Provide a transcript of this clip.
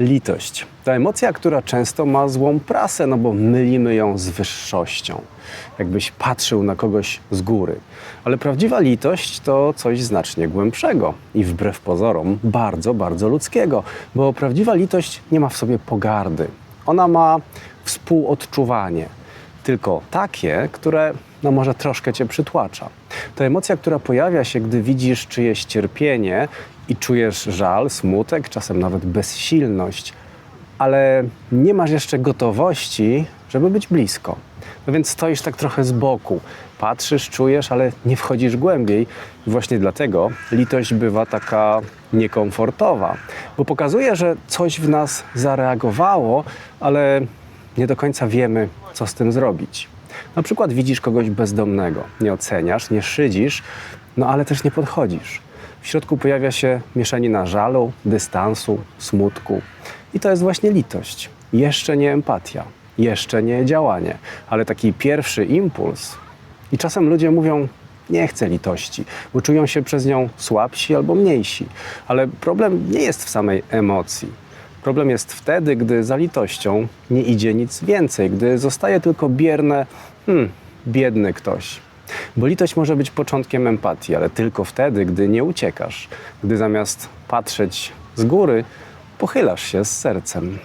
Litość to emocja, która często ma złą prasę, no bo mylimy ją z wyższością. Jakbyś patrzył na kogoś z góry. Ale prawdziwa litość to coś znacznie głębszego i wbrew pozorom bardzo, bardzo ludzkiego, bo prawdziwa litość nie ma w sobie pogardy. Ona ma współodczuwanie, tylko takie, które no może troszkę cię przytłacza. To emocja, która pojawia się, gdy widzisz czyjeś cierpienie i czujesz żal, smutek, czasem nawet bezsilność, ale nie masz jeszcze gotowości, żeby być blisko. No więc stoisz tak trochę z boku, patrzysz, czujesz, ale nie wchodzisz głębiej. I właśnie dlatego litość bywa taka niekomfortowa, bo pokazuje, że coś w nas zareagowało, ale nie do końca wiemy, co z tym zrobić. Na przykład widzisz kogoś bezdomnego, nie oceniasz, nie szydzisz, no ale też nie podchodzisz. W środku pojawia się mieszanina żalu, dystansu, smutku. I to jest właśnie litość. Jeszcze nie empatia, jeszcze nie działanie, ale taki pierwszy impuls. I czasem ludzie mówią, nie chcę litości, bo czują się przez nią słabsi albo mniejsi. Ale problem nie jest w samej emocji. Problem jest wtedy, gdy za litością nie idzie nic więcej, gdy zostaje tylko bierne, hmm, biedny ktoś. Bo litość może być początkiem empatii, ale tylko wtedy, gdy nie uciekasz, gdy zamiast patrzeć z góry, pochylasz się z sercem.